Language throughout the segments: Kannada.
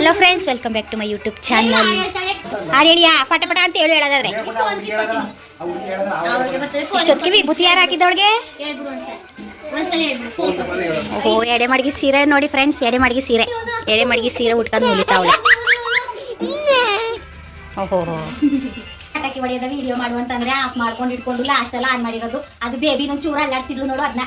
Hello friends welcome back to my YouTube channel ಹಾಡು ಹೇಳಿಯಾ ಪಟ ಪಟ ಅಂತ ಹೇಳಿ ಹೇಳೋದಾದ್ರೆ. ಇಷ್ಟೊತ್ತಿಗೆ ವಿಭೂತಿ ಯಾರು ಓಹೋ ಎಡೆ ಮಡಗಿ ಸೀರೆ ನೋಡಿ ಫ್ರೆಂಡ್ಸ್ ಎಡೆ ಮಡಗಿ ಸೀರೆ. ಎಡೆ ಮಡಗಿ ಸೀರೆ ಉಟ್ಕೊಂಡು ಮುಲಿತಾವಳೆ ಓಹೋ ಪಟಾಕಿ ಹೊಡೆಯೋದ ವಿಡಿಯೋ ಮಾಡುವಂತಂದ್ರೆ ಆಫ್ ಮಾಡ್ಕೊಂಡು ಇಟ್ಕೊಂಡು ಲಾಸ್ಟ್ ಎಲ್ಲ ಆನ್ ಮಾಡಿರೋದು. ಅದು ಬೇಬಿ ನಂಗೆ ಚೂರ ಅಲ್ಲಾಡ್ಸಿದ್ಲು ನೋಡು ಅದನ್ನ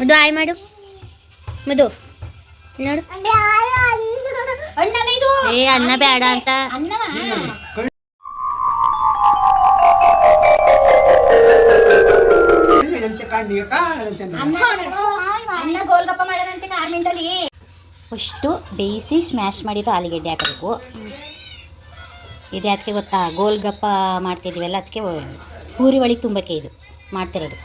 ಮಧು ಆಯ್ ಮಾಡು. ಮಧು ನೋಡು. ಅಣ್ಣಲ್ಲ ಇದು. ಏ ಅನ್ನ ಬೇಡ ಅಂತ. ಅನ್ನವ ಅನ್ನ ಗೋಲ್ಗಪ್ಪ ಮಾಡೋಣಂತೆ ಗಾರ್ಮೆಂಟಲ್ಲಿ ಫಸ್ಟು ಬೇಯಿಸಿ ಸ್ಮ್ಯಾಶ್ ಮಾಡಿರೋ ಆಲೂಗಡ್ಡೆ ಹಾಕಬೇಕು. ಇದು ಅದಕ್ಕೆ ಗೊತ್ತಾ? ಗೋಲ್ಗಪ್ಪ ಮಾಡ್ತಿದ್ದೀವಲ್ಲ ಅದಕ್ಕೆ ಪೂರಿ ಒಳಗೆ ತುಂಬಕ್ಕೆ ಇದು ಮಾಡ್ತಿರೋದು.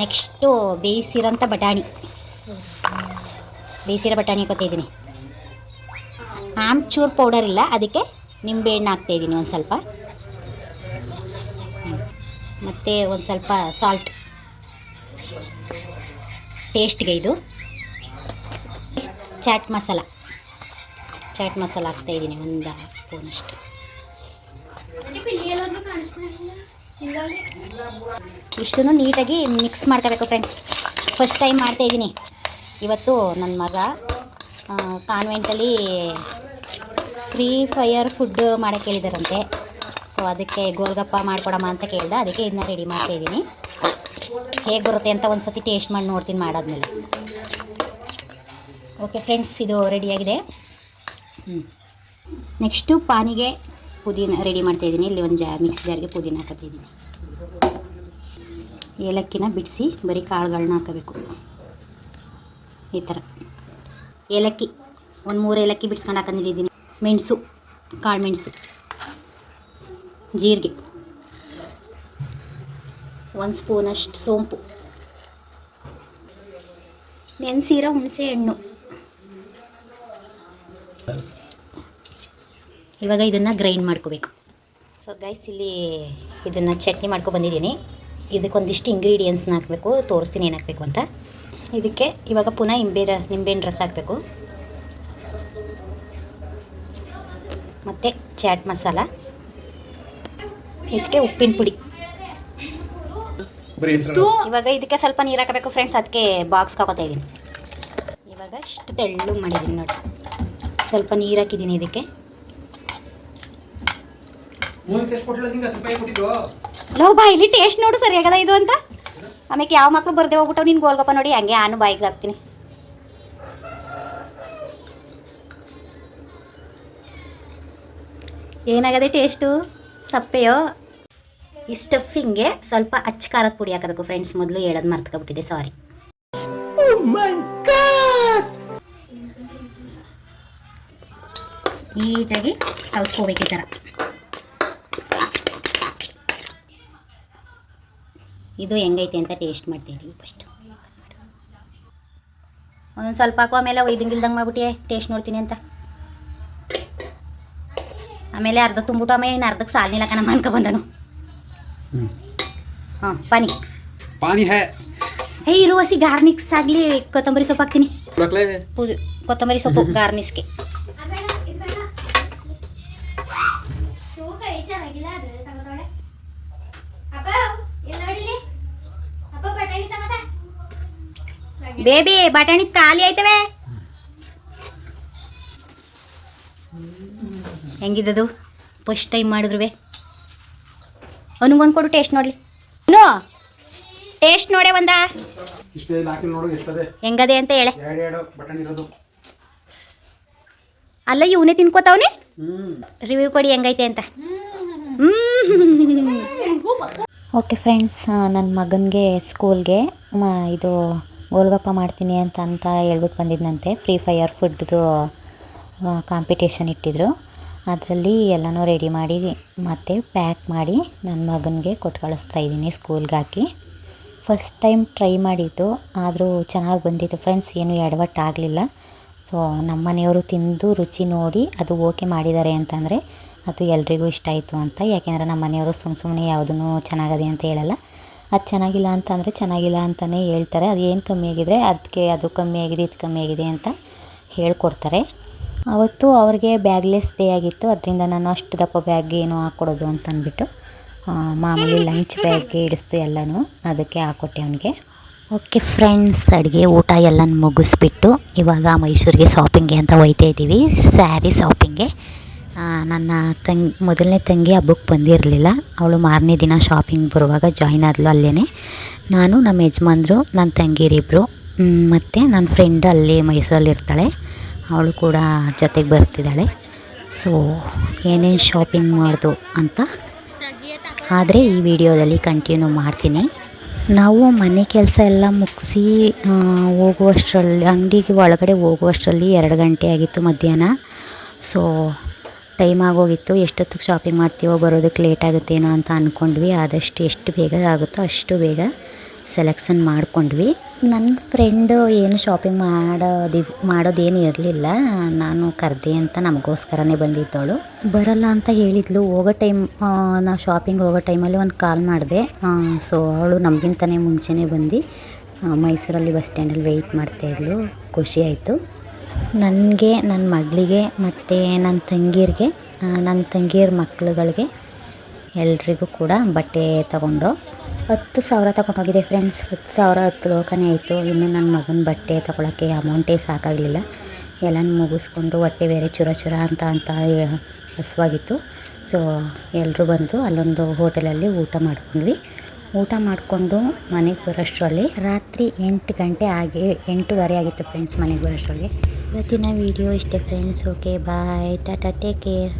ನೆಕ್ಸ್ಟು ಬೇಯಿಸಿರೋಂಥ ಬಟಾಣಿ. ಬೇಯಿಸಿರೋ ಬಟಾಣಿ ಹಾಕೋತಿದ್ದೀನಿ ಆಮ್ಚೂರು ಪೌಡರ್ ಇಲ್ಲ, ಅದಕ್ಕೆ ನಿಂಬೆ ಹಣ್ಣು ಹಾಕ್ತಾಯಿದ್ದೀನಿ ಒಂದು ಸ್ವಲ್ಪ. ಮತ್ತು ಒಂದು ಸ್ವಲ್ಪ ಸಾಲ್ಟ್ ಟೇಸ್ಟ್ಗೆ ಇದು. ಚಾಟ್ ಮಸಾಲ ಚಾಟ್ ಮಸಾಲ ಹಾಕ್ತಾಯಿದ್ದೀನಿ ಒಂದು ಸ್ಪೂನಷ್ಟು ಇಷ್ಟನ್ನು ನೀಟಾಗಿ ಮಿಕ್ಸ್ ಮಾಡ್ಕೋಬೇಕು ಫ್ರೆಂಡ್ಸ್ ಫಸ್ಟ್ ಟೈಮ್ ಮಾಡ್ತಾ ಇದ್ದೀನಿ. ಇವತ್ತು ನನ್ನ ಮಗ ಕಾನ್ವೆಂಟಲ್ಲಿ ಫ್ರೀ ಫೈರ್ ಫುಡ್ ಮಾಡೋಕ್ಕೆ ಹೇಳಿದಾರಂತೆ. ಸೊ ಅದಕ್ಕೆ ಗೋಲ್ಗಪ್ಪ ಮಾಡ್ಕೊಡಮ್ಮ ಅಂತ ಕೇಳಿದೆ. ಅದಕ್ಕೆ ಇದನ್ನ ರೆಡಿ ಮಾಡ್ತಾಯಿದ್ದೀನಿ ಹೇಗೆ ಬರುತ್ತೆ ಅಂತ ಒಂದು ಸತಿ ಟೇಸ್ಟ್ ಮಾಡಿ ನೋಡ್ತೀನಿ ಮಾಡಾದ್ಮೇಲೆ. ಓಕೆ ಫ್ರೆಂಡ್ಸ್ ಇದು ರೆಡಿಯಾಗಿದೆ ಹ್ಞೂ ನೆಕ್ಸ್ಟು ಪಾನಿಗೆ ಪುದೀನ ರೆಡಿ ಮಾಡ್ತಾ ಇದ್ದೀನಿ. ಇಲ್ಲಿ ಒಂದು ಜಾ ಮಿಕ್ಸ್ ಜಾರ್ಗೆ ಪುದೀನ ಹಾಕತ್ತಿದ್ದೀನಿ ಏಲಕ್ಕಿನ ಬಿಡಿಸಿ ಬರೀ ಕಾಳುಗಳನ್ನ ಹಾಕಬೇಕು. ಈ ಥರ ಏಲಕ್ಕಿ, ಒಂದು ಮೂರು ಏಲಕ್ಕಿ ಬಿಡಿಸ್ಕೊಂಡು ಹಾಕೊಂಡಿದ್ದೀನಿ ಮೆಣಸು, ಕಾಳು ಮೆಣಸು, ಜೀರಿಗೆ. ಒಂದು ಸ್ಪೂನಷ್ಟು ಸೋಂಪು. ನೆನೆಸಿರೋ ಹುಣಸೆ ಹಣ್ಣು. ಇವಾಗ ಇದನ್ನು ಗ್ರೈಂಡ್ ಮಾಡ್ಕೋಬೇಕು. ಸೊ ಗೈಸ್ ಇಲ್ಲಿ ಇದನ್ನು ಚಟ್ನಿ ಮಾಡ್ಕೊ ಬಂದಿದ್ದೀನಿ. ಇದಕ್ಕೊಂದಿಷ್ಟು ಇಂಗ್ರೀಡಿಯೆಂಟ್ಸ್ನ ಹಾಕಬೇಕು ತೋರಿಸ್ತೀನಿ ಏನು ಹಾಕಬೇಕು ಅಂತ. ಇದಕ್ಕೆ ಇವಾಗ ಪುನಃ ನಿಂಬೆ ರ ನಿಂಬೆಹಣ್ಣು ರಸ ಹಾಕಬೇಕು. ಮತ್ತು ಚಾಟ್ ಮಸಾಲ. ಇದಕ್ಕೆ ಉಪ್ಪಿನ ಪುಡಿ. ಇವಾಗ ಇದಕ್ಕೆ ಸ್ವಲ್ಪ ನೀರು ಹಾಕಬೇಕು ಫ್ರೆಂಡ್ಸ್ ಅದಕ್ಕೆ ಬಾಕ್ಸ್ ಹಾಕೋತಾ ಇದ್ದೀನಿ ಇವಾಗ ಇಷ್ಟು ತೆಳ್ಳು ಮಾಡಿದ್ದೀನಿ ನೋಡಿ. ಸ್ವಲ್ಪ ನೀರು ಹಾಕಿದ್ದೀನಿ ಇದಕ್ಕೆ. ಲವ್ ಇಲ್ಲಿ ಟೇಸ್ಟ್ ನೋಡು ಸರಿಯಾಗದ ಇದು ಅಂತ? ಆಮೇಲೆ ಯಾವ ಮಕ್ಳು ಬರ್ದೆ ಹೋಗ್ಬಿಟ್ಟು ನಿನ್ ಗೋಲ್ಗಪ್ಪ ನೋಡಿ ಹಂಗೆ ನಾನು ಬಾಯಿಗೆ ಹಾಕ್ತೀನಿ. ಏನಾಗದೆ ಟೇಸ್ಟು ಸಪ್ಪೆಯೋ? ಈ ಸ್ಟಫಿಂಗ್ಗೆ ಸ್ವಲ್ಪ ಅಚ್ಚ ಖಾರದ ಪುಡಿ ಹಾಕಬೇಕು ಫ್ರೆಂಡ್ಸ್ ಮೊದಲು ಹೇಳೋದು ಮರ್ತ್ಕೊಬಿಟ್ಟಿದೆ ಸಾರಿ ನೀಟಾಗಿ ಕಲ್ಸ್ಕೋಬೇಕು ಈ ಥರ. ಇದು ಹೆಂಗೈತೆ ಅಂತ ಟೇಸ್ಟ್ ಮಾಡ್ತೀವಿ ಫಸ್ಟ್ ಒಂದೊಂದು ಸ್ವಲ್ಪ ಹಾಕೋ ಆಮೇಲೆ ಒಯ್ದಂಗಿಲ್ದಂಗೆ ಮಾಡ್ಬಿಟ್ಟೆ ಟೇಸ್ಟ್ ನೋಡ್ತೀನಿ ಅಂತ. ಆಮೇಲೆ ಅರ್ಧ ತುಂಬಿಟ್ಟು ಆಮೇಲೆ ಇನ್ನು ಅರ್ಧಕ್ಕೆ ಸಾಲಿನಿಲ್ಲ ಕಣ ಬಂದನು. ಹಾಂ ಪಾನಿ. ಪಾನಿ ಹೇ. ಹೇ ಇರುವಸಿ ಗಾರ್ನಿಕ್ಸ್ ಆಗಲಿ ಕೊತ್ತಂಬರಿ ಸೊಪ್ಪು ಹಾಕ್ತೀನಿ. ಪೂದು ಕೊತ್ತಂಬರಿ ಸೊಪ್ಪು ಗಾರ್ನಿಕ್ಸ್ಗೆ ಬೇಬಿ ಬಟಾಣಿ ಖಾಲಿ ಆಯ್ತವೆ. ಹೆಂಗಿದ್ದದು ಫಸ್ಟ್ ಟೈಮ್ ಮಾಡಿದ್ರು ಅವನಿಗೊಂದು ಕೊಡು ಟೇಸ್ಟ್ ನೋಡ್ಲಿ. ನೋ ಟೇಸ್ಟ್ ನೋಡೆ ಒಂದ? ಹೆಂಗದೆ ಅಂತ ಹೇಳೆ. ಎರಡು ಎರಡು ಬಟನ್ ಇರೋದು. ಅಲ್ಲ ಇವನೇ ತಿನ್ಕೋತಾವನೇ? ರಿವ್ಯೂ ಕೊಡಿ ಹೆಂಗೈತೆ ಅಂತ. ಓಕೆ ಫ್ರೆಂಡ್ಸ್ ನನ್ನ ಮಗನಿಗೆ ಸ್ಕೂಲ್ಗೆ ಮ ಇದು ಗೋಲ್ಗಪ್ಪ ಮಾಡ್ತೀನಿ ಅಂತ ಅಂತ ಹೇಳ್ಬಿಟ್ಟು ಬಂದಿದ್ದನಂತೆ ಫ್ರೀ ಫೈಯರ್ ಫುಡ್ದು ಕಾಂಪಿಟೇಷನ್ ಇಟ್ಟಿದ್ರು. ಅದರಲ್ಲಿ ಎಲ್ಲನೂ ರೆಡಿ ಮಾಡಿ ಮತ್ತು ಪ್ಯಾಕ್ ಮಾಡಿ ನನ್ನ ಮಗನಿಗೆ ಕೊಟ್ಟು ಕಳಿಸ್ತಾ ಇದ್ದೀನಿ ಸ್ಕೂಲ್ಗೆ ಹಾಕಿ. ಫಸ್ಟ್ ಟೈಮ್ ಟ್ರೈ ಮಾಡಿದ್ದು, ಆದರೂ ಚೆನ್ನಾಗಿ ಬಂದಿತ್ತು ಫ್ರೆಂಡ್ಸ್ ಏನು ಎಡವಟ್ಟಾಗಲಿಲ್ಲ ಸೊ ನಮ್ಮ ಮನೆಯವರು ತಿಂದು ರುಚಿ ನೋಡಿ ಅದು ಓಕೆ ಮಾಡಿದ್ದಾರೆ ಅಂತಂದರೆ ಅದು ಎಲ್ರಿಗೂ ಇಷ್ಟ ಆಯಿತು ಅಂತ. ಯಾಕೆಂದರೆ ನಮ್ಮ ಮನೆಯವರು ಸುಮ್ಮ ಸುಮ್ಮನೆ ಯಾವುದೂ ಚೆನ್ನಾಗದೆ ಅಂತ ಹೇಳಲ್ಲ. ಅದು ಚೆನ್ನಾಗಿಲ್ಲ ಅಂತಂದರೆ ಚೆನ್ನಾಗಿಲ್ಲ ಅಂತಲೇ ಹೇಳ್ತಾರೆ. ಅದು ಏನು ಕಮ್ಮಿ ಆಗಿದ್ರೆ ಅದಕ್ಕೆ ಅದು ಕಮ್ಮಿ ಆಗಿದೆ, ಇದು ಕಮ್ಮಿ ಆಗಿದೆ ಅಂತ ಹೇಳ್ಕೊಡ್ತಾರೆ. ಅವತ್ತು ಅವ್ರಿಗೆ ಬ್ಯಾಗ್ಲೆಸ್ ಡೇ ಆಗಿತ್ತು. ಅದರಿಂದ ನಾನು ಅಷ್ಟು ದಪ್ಪ ಬ್ಯಾಗ್ ಏನು ಹಾಕ್ಕೊಡೋದು ಅಂತ ಅಂದ್ಬಿಟ್ಟು ಮಾಮೂಲಿ ಲಂಚ್ ಬ್ಯಾಗ್ಗೆ ಇಡಿಸ್ತು ಎಲ್ಲನೂ. ಅದಕ್ಕೆ ಹಾಕ್ಕೊಟ್ಟೆ ಅವನಿಗೆ. ಓಕೆ ಫ್ರೆಂಡ್ಸ್, ಅಡುಗೆ ಊಟ ಎಲ್ಲ ಮುಗಿಸ್ಬಿಟ್ಟು ಇವಾಗ ಮೈಸೂರಿಗೆ ಶಾಪಿಂಗ್ಗೆ ಅಂತ ಒಯ್ತಾ ಇದ್ದೀವಿ ಸ್ಯಾರಿ ಶಾಪಿಂಗ್ಗೆ. ನನ್ನ ತಂಗಿ, ಮೊದಲನೇ ತಂಗಿ ಹಬ್ಬಕ್ಕೆ ಬಂದಿರಲಿಲ್ಲ. ಅವಳು ಮಾರನೇ ದಿನ ಶಾಪಿಂಗ್ ಬರುವಾಗ ಜಾಯ್ನ್ ಆದಳು ಅಲ್ಲೇ ನಾನು, ನಮ್ಮ ಯಜಮಾನ್ರು, ನನ್ನ ತಂಗಿರಿಬ್ಬರು ಮತ್ತು ನನ್ನ ಫ್ರೆಂಡ್ ಅಲ್ಲಿ ಮೈಸೂರಲ್ಲಿ ಇರ್ತಾಳೆ ಅವಳು ಕೂಡ ಜೊತೆಗೆ ಬರ್ತಿದ್ದಾಳೆ. ಸೊ ಏನೇನು ಶಾಪಿಂಗ್ ಮಾಡ್ದು ಅಂತ ಆದರೆ ಈ ವಿಡಿಯೋದಲ್ಲಿ ಕಂಟಿನ್ಯೂ ಮಾಡ್ತೀನಿ. ನಾವು ಮನೆ ಕೆಲಸ ಎಲ್ಲ ಮುಗಿಸಿ ಹೋಗುವಷ್ಟರಲ್ಲಿ, ಅಂಗಡಿಗೆ ಒಳಗಡೆ ಹೋಗುವಷ್ಟರಲ್ಲಿ ಎರಡು ಗಂಟೆ ಆಗಿತ್ತು ಮಧ್ಯಾಹ್ನ. ಸೊ ಟೈಮ್ ಆಗೋಗಿತ್ತು, ಎಷ್ಟೊತ್ತಿಗೆ ಶಾಪಿಂಗ್ ಮಾಡ್ತೀವೋ, ಬರೋದಕ್ಕೆ ಲೇಟ್ ಆಗುತ್ತೇನೋ ಅಂತ ಅಂದ್ಕೊಂಡ್ವಿ ಆದಷ್ಟು ಎಷ್ಟು ಬೇಗ ಆಗುತ್ತೋ ಅಷ್ಟು ಬೇಗ ಸೆಲೆಕ್ಷನ್ ಮಾಡ್ಕೊಂಡ್ವಿ. ನನ್ನ ಫ್ರೆಂಡು ಏನು ಶಾಪಿಂಗ್ ಮಾಡೋದು ಮಾಡೋದೇನು ಇರಲಿಲ್ಲ. ನಾನು ಕರೆದೆ ಅಂತ ನಮಗೋಸ್ಕರನೇ ಬಂದಿದ್ದವಳು. ಬರಲ್ಲ ಅಂತ ಹೇಳಿದ್ಲು. ಹೋಗೋ ಟೈಮ್ ನಾವು ಶಾಪಿಂಗ್ ಹೋಗೋ ಟೈಮಲ್ಲಿ ಒಂದು ಕಾಲ್ ಮಾಡಿದೆ. ಸೊ ಅವಳು ನಮಗಿಂತನೇ ಮುಂಚೆನೇ ಬಂದು ಮೈಸೂರಲ್ಲಿ ಬಸ್ ಸ್ಟ್ಯಾಂಡಲ್ಲಿ ವೆಯ್ಟ್ ಮಾಡ್ತಾಯಿದ್ಲು ಖುಷಿ ಆಯಿತು. ನನಗೆ, ನನ್ನ ಮಗಳಿಗೆ ಮತ್ತು ನನ್ನ ತಂಗೀರಿಗೆ ನನ್ನ ತಂಗಿಯರ ಮಕ್ಳುಗಳಿಗೆ ಎಲ್ರಿಗೂ ಕೂಡ ಬಟ್ಟೆ ತಗೊಂಡು ಹತ್ತು ಸಾವಿರ ತಗೊಂಡೋಗಿದೆ ಫ್ರೆಂಡ್ಸ್ ಹತ್ತು ಸಾವಿರ ಹತ್ತು ಲೋಕನೇ ಆಯಿತು. ಇನ್ನು ನನ್ನ ಮಗನ ಬಟ್ಟೆ ತೊಗೊಳಕ್ಕೆ ಅಮೌಂಟೇ ಸಾಕಾಗಲಿಲ್ಲ. ಎಲ್ಲನೂ ಮುಗಿಸ್ಕೊಂಡು ಹೊಟ್ಟೆ ಬೇರೆ ಚುರ ಚುರ ಅಂತ ಅಂತ ಹಸುವಾಗಿತ್ತು. ಸೊ ಎಲ್ಲರೂ ಬಂದು ಅಲ್ಲೊಂದು ಹೋಟೆಲಲ್ಲಿ ಊಟ ಮಾಡ್ಕೊಂಡ್ವಿ. ಊಟ ಮಾಡಿಕೊಂಡು ಮನೆಗೆ ಬರೋಷ್ಟರಲ್ಲಿ ರಾತ್ರಿ ಎಂಟು ಗಂಟೆ ಆಗಿ, ಎಂಟೂವರೆ ಆಗಿತ್ತು ಫ್ರೆಂಡ್ಸ್ ಮನೆಗೆ ಬರೋಷ್ಟರಲ್ಲಿ. ಇವತ್ತಿನ ವಿಡಿಯೋ ಇಷ್ಟೇ friends okay bye tata take care